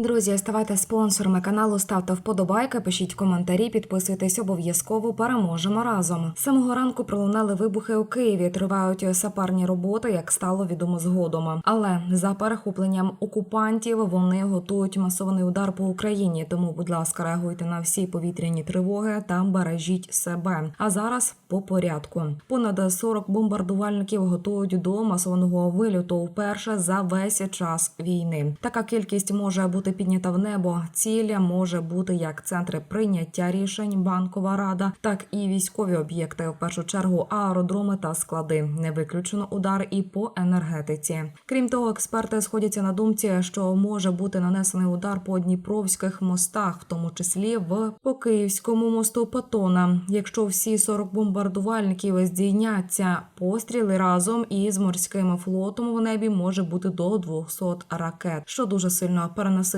Друзі, ставайте спонсорами каналу, ставте вподобайки, пишіть коментарі, підписуйтесь обов'язково. Переможемо разом. Самого ранку пролунали вибухи у Києві. Тривають сапарні роботи, як стало відомо згодом. Але за перехопленням окупантів вони готують масований удар по Україні. Тому, будь ласка, реагуйте на всі повітряні тривоги та бережіть себе. А зараз по порядку. Понад 40 бомбардувальників готують до масованого вильоту вперше за весь час війни. Така кількість може бути піднята в небо. Ціль може бути як центри прийняття рішень, банкова рада, так і військові об'єкти. В першу чергу аеродроми та склади. Не виключено удар і по енергетиці. Крім того, експерти сходяться на думці, що може бути нанесений удар по дніпровських мостах, в тому числі в по Київському мосту Патона. Якщо всі 40 бомбардувальників здійняться постріли разом із морським флотом в небі може бути до 200 ракет, що дуже сильно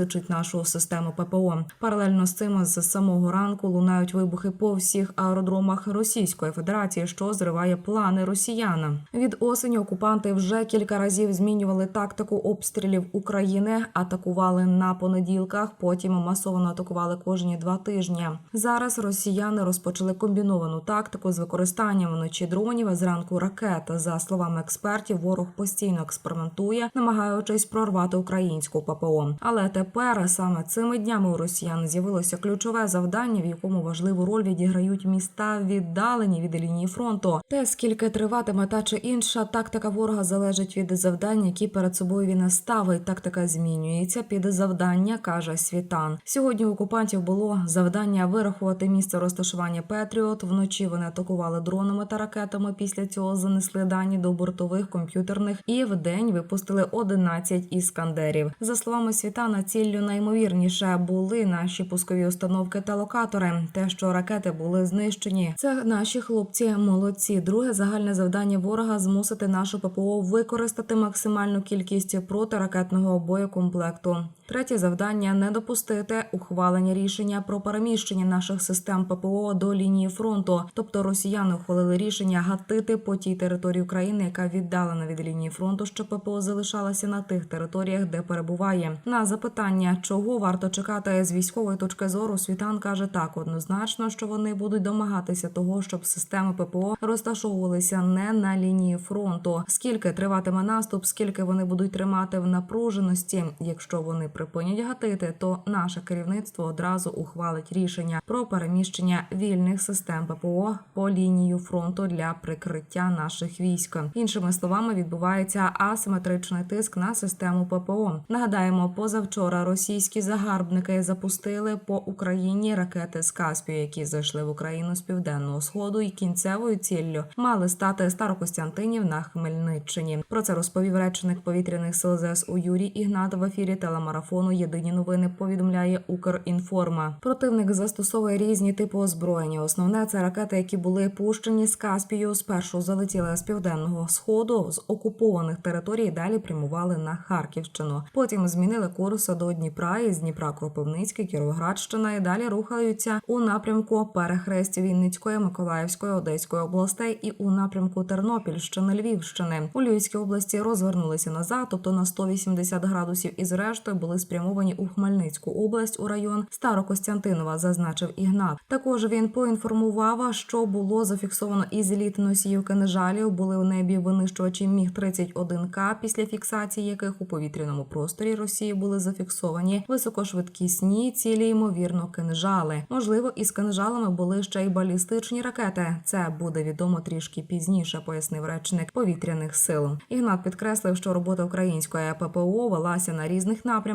перенасичить нашу систему ППО. Паралельно з цим з самого ранку лунають вибухи по всіх аеродромах Російської Федерації, що зриває плани росіян. Від осені окупанти вже кілька разів змінювали тактику обстрілів України, атакували на понеділках, потім масово атакували кожні два тижні. Зараз росіяни розпочали комбіновану тактику з використанням вночі дронів, а зранку ракет. За словами експертів, ворог постійно експериментує, намагаючись прорвати українську ППО. Але тепер саме цими днями у росіян з'явилося ключове завдання, в якому важливу роль відіграють міста віддалені від лінії фронту. Те, скільки триватиме та чи інша тактика ворога залежить від завдань, які перед собою він ставить. Тактика змінюється під завдання, каже Світан. Сьогодні окупантів було завдання вирахувати місце розташування Петріот. Вночі вони атакували дронами та ракетами. Після цього занесли дані до бортових комп'ютерних і в день випустили 11 іскандерів. За словами Світана, ціллю наймовірніше були наші пускові установки та локатори. Те, що ракети були знищені, це наші хлопці молодці. Друге загальне завдання ворога змусити нашу ППО використати максимальну кількість протиракетного боєкомплекту. Третє завдання не допустити ухвалення рішення про переміщення наших систем ППО до лінії фронту. Тобто росіяни ухвалили рішення гатити по тій території України, яка віддалена від лінії фронту, що ППО залишалася на тих територіях, де перебуває. На запитання, чого варто чекати з військової точки зору, світан каже так однозначно, що вони будуть домагатися того, щоб системи ППО розташовувалися не на лінії фронту. Скільки триватиме наступ, скільки вони будуть тримати в напруженості, якщо вони припинять гатити, то наше керівництво одразу ухвалить рішення про переміщення вільних систем ППО по лінію фронту для прикриття наших військ. Іншими словами, відбувається асиметричний тиск на систему ППО. Нагадаємо, позавчора російські загарбники запустили по Україні ракети з Каспію, які зайшли в Україну з південного сходу, і кінцевою ціллю мали стати Старокостянтинів на Хмельниччині. Про це розповів речник повітряних сил ЗСУ Юрій Ігнат в ефірі телемарафону. Єдині новини повідомляє Укрінформа. Противник застосовує різні типи озброєння. Основне це ракети, які були пущені з Каспію. Спершу залетіли з південного сходу з окупованих територій. Далі прямували на Харківщину. Потім змінили курс до Дніпра із Дніпра Кропивницький, Кіровоградщина і далі рухаються у напрямку перехресть Вінницької, Миколаївської, Одеської областей і у напрямку Тернопільщини, Львівщини. У Львівській області розвернулися назад, тобто на 180 градусів, і зрештою були спрямовані у Хмельницьку область у район Старокостянтинова, зазначив Ігнат. Також він поінформував, що було зафіксовано із літ носіїв кинежалів. Були у небі винищувачі міг 31 к після фіксації яких у повітряному просторі Росії були зафіксовані високошвидкісні цілі, ймовірно, кинжали. Можливо, із кинжалами були ще й балістичні ракети. Це буде відомо трішки пізніше, пояснив речник повітряних сил. Ігнат підкреслив, що робота української ППО велася на різних